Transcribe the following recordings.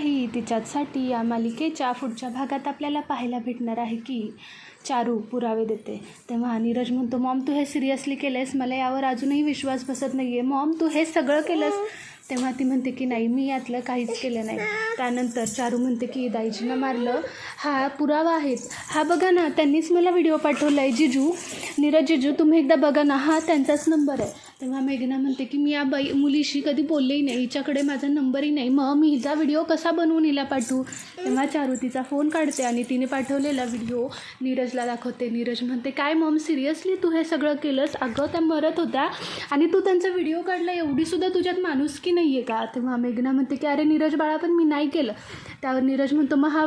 काही तिच्याचसाठी या मालिकेच्या पुढच्या भागात आपल्याला पाहायला भेटणार आहे की चारू पुरावे देते. तेव्हा नीरज म्हणतो मॉम तू हे सिरियसली केलं आहेस मला यावर अजूनही विश्वास बसत नाही आहे मॉम तू हे सगळं केलंस? तेव्हा ती म्हणते की नाही मी यातलं काहीच केलं नाही. त्यानंतर चारू म्हणते की दाईजीनं मारलं. हा पुरावा आहेत हा बघा ना त्यांनीच मला व्हिडिओ पाठवला आहे जिजू. नीरज जिजू तुम्ही एकदा बघा ना हा त्यांचाच नंबर आहे. तेव्हा मेघना म्हणते की मी या बाई मुलीशी कधी बोललेही नाही हिच्याकडे माझा नंबरही नाही. मग मी हिचा व्हिडिओ कसा बनवून हिला पाठवू? तेव्हा चारू तिचा फोन काढते आणि तिने पाठवलेला व्हिडिओ नीरजला दाखवते. नीरज म्हणते काय मॉम सिरियसली तू हे सगळं केलंस? अगं त्या मरत होत्या आणि तू त्यांचा व्हिडिओ काढला एवढीसुद्धा तुझ्यात माणुसकी नाही आहे का? तेव्हा मेघना म्हणते की अरे नीरज बाळा पण मी नाही केलं. त्यावर नीरज म्हणतो मग हा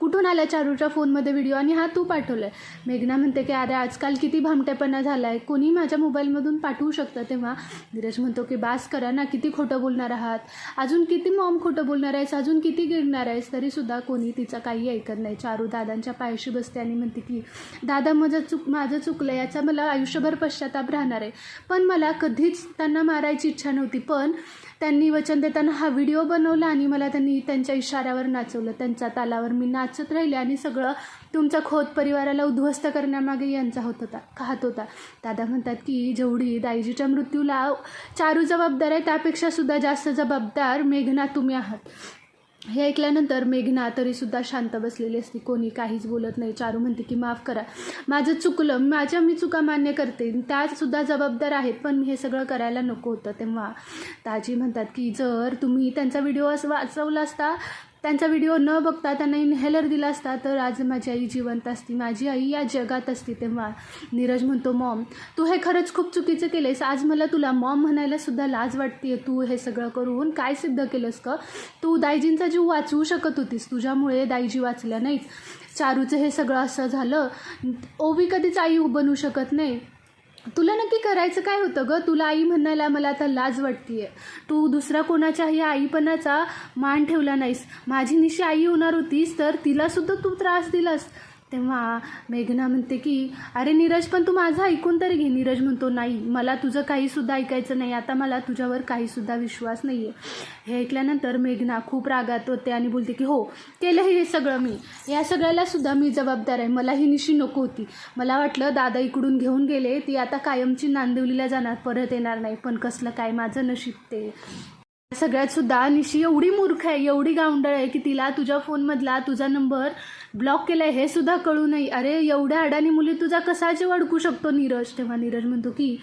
कुठून आला चारूच्या फोनमध्ये व्हिडिओ आणि हा तू पाठवला आहे मेघना म्हणते की अरे आजकाल किती भामटेपणा झाला आहे कोणी माझ्या मोबाईलमधून पाठवू शकतं? तेव्हा नीरज म्हणतो की बास करा ना किती खोटं बोलणार आहात. अजून किती मॉम खोटं बोलणार आहेस? अजून किती गिरणार आहेस? तरीसुद्धा कोणी तिचं काही ऐकत नाही. चारू दादांच्या पायाशी बसते आणि म्हणते की दादा माझं चुक माझं चुकलं याचा मला आयुष्यभर पश्चाताप राहणार आहे. पण मला कधीच त्यांना मारायची इच्छा नव्हती. पण त्यांनी वचन देताना हा व्हिडिओ बनवला आणि मला त्यांनी त्यांच्या इशाऱ्यावर नाचवलं. त्यांच्या तालावर मी नाचत राहिले आणि सगळं तुमचा खोत परिवाराला उद्ध्वस्त करण्यामागे यांचा होत होता हात होता. दादा म्हणतात की जेवढी दाईजीच्या मृत्यूला चारू जबाबदार आहे त्यापेक्षा सुद्धा जास्त जबाबदार मेघना तुम्ही आहात. हे ऐकल्यानंतर मेघना तरीसुद्धा शांत बसलेली असते. कोणी काहीच बोलत नाही. चारू म्हणते की माफ करा. माझं चुकलं. माझ्या मी चुका मान्य करते. त्यासुद्धा जबाबदार आहेत पण हे सगळं करायला नको होतं. तेव्हा ताजी म्हणतात की जर तुम्ही त्यांचा व्हिडिओ असं वाचवला असता त्यांचा व्हिडिओ न बघता त्यांना इन्हेलर दिला असता तर आज माझी आई जिवंत असती. माझी आई या जगात असती तेव्हा. नीरज म्हणतो मॉम तू हे खरंच खूप चुकीचं केलंयस. आज मला तुला मॉम म्हणायला सुद्धा लाज वाटते तू हे सगळं करून काय सिद्ध केलंस का तू दायजींचा जीव वाचवू शकत होतीस. तुझ्यामुळे दायजी वाचल्या नाहीत. चारूचं हे सगळं असं झालं. ओवी कधीच आई बनू शकत नाही. तुला नक्की करायचं काय होतं गं? तुला आई म्हणायला मला आता लाज वाटतीये. तू दुसऱ्या कोणाच्याही आईपणाचा मान ठेवला नाहीस. माझी निशी आई होणार होतीस तर तिलासुद्धा तू त्रास दिलास. तेव्हा मेघना म्हणते की अरे नीरज पण तू माझं ऐकून तरी घे. नीरज म्हणतो नाही मला तुझं काहीसुद्धा ऐकायचं नाही. आता मला तुझ्यावर काहीसुद्धा विश्वास नाही आहे हे ऐकल्यानंतर मेघना खूप रागात होते आणि बोलते की हो केलं हे सगळं मी. या सगळ्यालासुद्धा मी जबाबदार आहे. मला ही निशी नको होती. मला वाटलं दादा इकडून घेऊन गेले. ती आता कायमची नांदिवलीला जाणार. परत येणार नाही. पण कसलं काय माझं नशीब ते. सगळ्यात सुद्धा निशी एवढी मूर्ख आहे एवढी गावंडळ आहे की तिला तुझ्या फोनमधला तुझा नंबर ब्लॉक केला आहे हे सुद्धा कळू नाही. अरे एवढ्या अडाणी मुली तुझा कसा जीव अडकू शकतो नीरज? तेव्हा नीरज म्हणतो की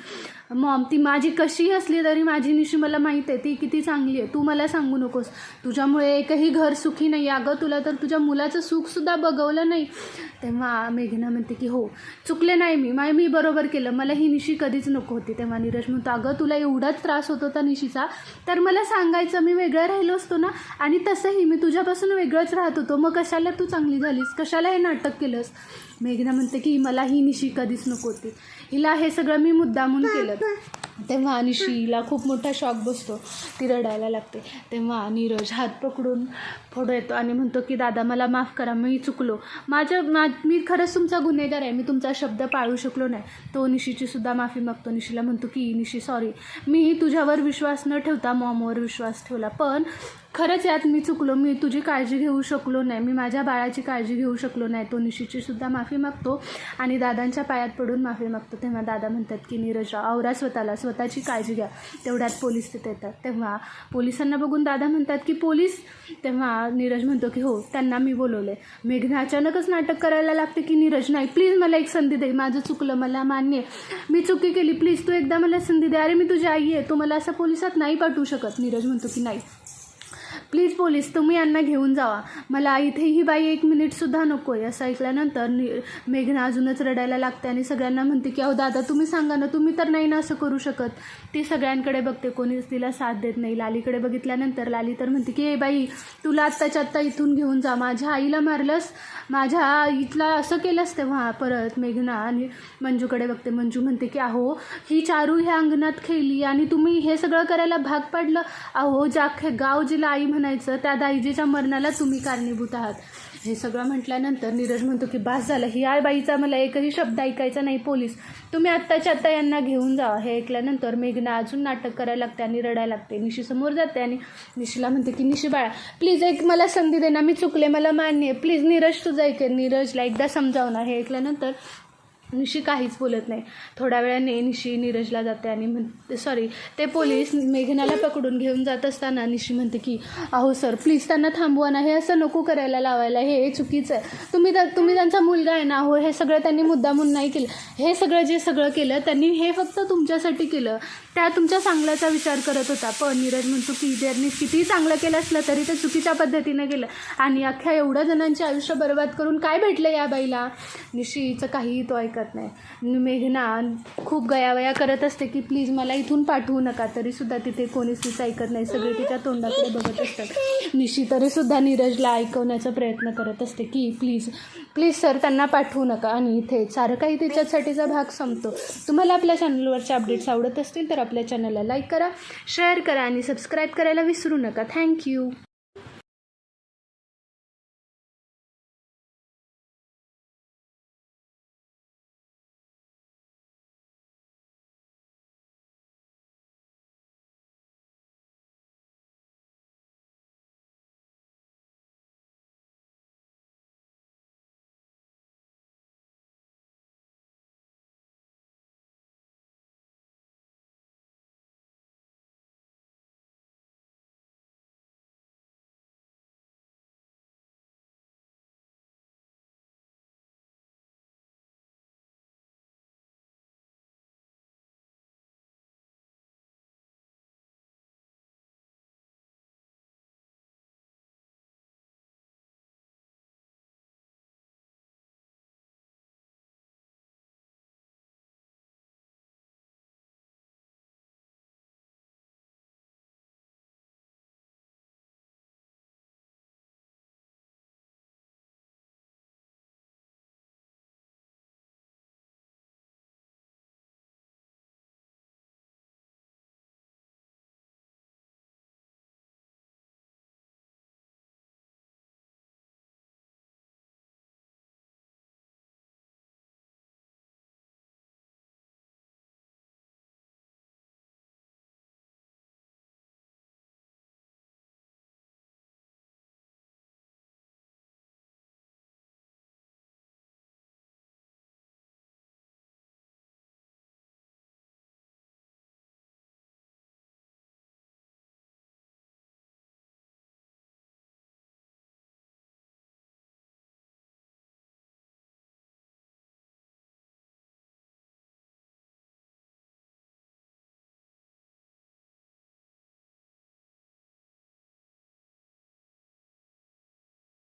मॉम ती माझी कशी असली तरी माझी निशी मला माहीत आहे. ती किती चांगली आहे. तू मला सांगू नकोस. तुझ्यामुळे एकही घर सुखी नाही. अगं तुला तर तुझ्या मुलाचं सुखसुद्धा बघवलं नाही. तेव्हा मेघना म्हणते की हो चुकले नाही मी. माय मी बरोबर केलं. मला ही निशी कधीच नको होती. तेव्हा नीरज म्हणतो अगं तुला एवढाच त्रास होत होता निशीचा. तर मला सांगायचं मी वेगळं राहिलो असतो ना? आणि तसंही मी तुझ्यापासून वेगळंच राहत होतो. मग कशाला तू चांगली झालीस? कशाला हे नाटक केलंस? मेघना म्हणते की मला ही निशी कधीच नको होती. हिला हे सगळं मी मुद्दामून केलं. तेव्हा निशीला खूप मोठा शॉक बसतो. ती रडायला लागते. तेव्हा नीरज हात पकडून पुढं येतो आणि म्हणतो की दादा मला माफ करा मी चुकलो. माझं मा मी खरंच तुमचा गुन्हेगार आहे. मी तुमचा शब्द पाळू शकलो नाही. तो निशीची सुद्धा माफी मागतो निशीला म्हणतो की निशी सॉरी मी तुझ्यावर विश्वास न ठेवता मॉमवर विश्वास ठेवला. पण खरंच यात मी चुकलो. मी तुझी काळजी घेऊ शकलो नाही. मी माझ्या बाळाची काळजी घेऊ शकलो नाही. तो निशीची सुद्धा माफी मागतो आणि दादांच्या पायात पडून माफी मागतो. तेव्हा दादा म्हणतात की नीरज आवरा स्वतःला. स्वतःची काळजी घ्या. तेवढ्यात पोलीस तिथे येतात. तेव्हा पोलिसांना बघून दादा म्हणतात की पोलीस? तेव्हा नीरज म्हणतो की हो त्यांना मी बोलवले मेघना अचानकच नाटक करायला लागते की नीरज नाही प्लीज मला एक संधी दे. माझं चुकलं मला मान्य आहे. मी चुकी केली. प्लीज तू एकदा मला संधी दे. अरे मी तुझी आई आहे. तू मला असं पोलिसात नाही पाठवू शकत. नीरज म्हणतो की नाही प्लीज पोलीस तुम्ही यांना घेऊन जावा. मला इथे ही बाई एक मिनिटसुद्धा नको आहे असं ऐकल्यानंतर नि मेघना अजूनच रडायला लागते आणि सगळ्यांना म्हणते की अहो दादा तुम्ही सांगा ना तुम्ही तर नाही ना असं करू शकत. ती सगळ्यांकडे बघते कोणीच तिला साथ देत नाही. लालीकडे बघितल्यानंतर लाली तर म्हणते की ए बाई तुला आत्ताच्या आत्ता इथून घेऊन जा. माझ्या आईला मारलंस. माझ्या आईला असं केलंस तेव्हा. परत मेघना आणि मंजूकडे बघते. मंजू म्हणते की अहो ही चारू ह्या अंगणात खेळली आणि तुम्ही हे सगळं करायला भाग पाडलं. अहो ज्या गाव जिला आई म्हण म्हणायचं त्या दाईजीच्या मरणाला तुम्ही कारणीभूत आहात. हे सगळं म्हटल्यानंतर नीरज म्हणतो की बास झालं ही आय बाईचा मला एकही शब्द ऐकायचा नाही पोलीस. तुम्ही आत्ताच्या आत्ता यांना घेऊन जा हे ऐकल्यानंतर मेघना अजून नाटक करायला लागते आणि रडायला लागते. निशी समोर जाते आणि निशीला म्हणते की निशी बाळा प्लीज एक मला संधी दे ना मी चुकले मला मान्य आहे. प्लीज नीरज तुझं ऐक. नीरजला एकदा समजावणार हे ऐकल्यानंतर निशी काहीच बोलत नाही. थोड्या वेळाने निशी नीरजला जाते आणि म्हण सॉरी ते पोलीस मेघनाला पकडून घेऊन जात असताना निशी म्हणते की अहो सर प्लीज त्यांना थांबवा ना हे असं नको करायला लावायला हे चुकीचं आहे. तुम्ही त्या तुम्ही त्यांचा मुलगा आहे ना हो हे सगळं त्यांनी मुद्दामून नाही केलं. हे सगळं जे सगळं केलं त्यांनी हे फक्त तुमच्यासाठी केलं. त्या तुमच्या चांगल्याचा विचार करत होता. पण नीरज म्हणतो की त्यांनी कितीही चांगलं केलं असलं तरी ते चुकीच्या पद्धतीनं केलं. आणि अख्ख्या एवढ्या जणांचे आयुष्य बर्बाद करून काय भेटलं या बाईला? निशीचं काहीही तो ऐकत नाही. मेघना खूप गयावया करत असते की प्लीज मला इथून पाठवू नका. तरीसुद्धा तिथे कोणीच तिचं ऐकत नाही. सगळे तिच्या तोंडाकडे बघत असतात. निशी तरीसुद्धा नीरजला ऐकवण्याचा प्रयत्न करत असते की प्लीज प्लीज सर त्यांना पाठवू नका. आणि इथे सारं काही तिच्यासाठीचा भाग संपतो. तुम्हाला आपल्या चॅनलवरचे अपडेट्स आवडत असतील तर आपल्या चॅनलला लाईक करा शेअर करा आणि सबस्क्राईब करायला विसरू नका. थँक्यू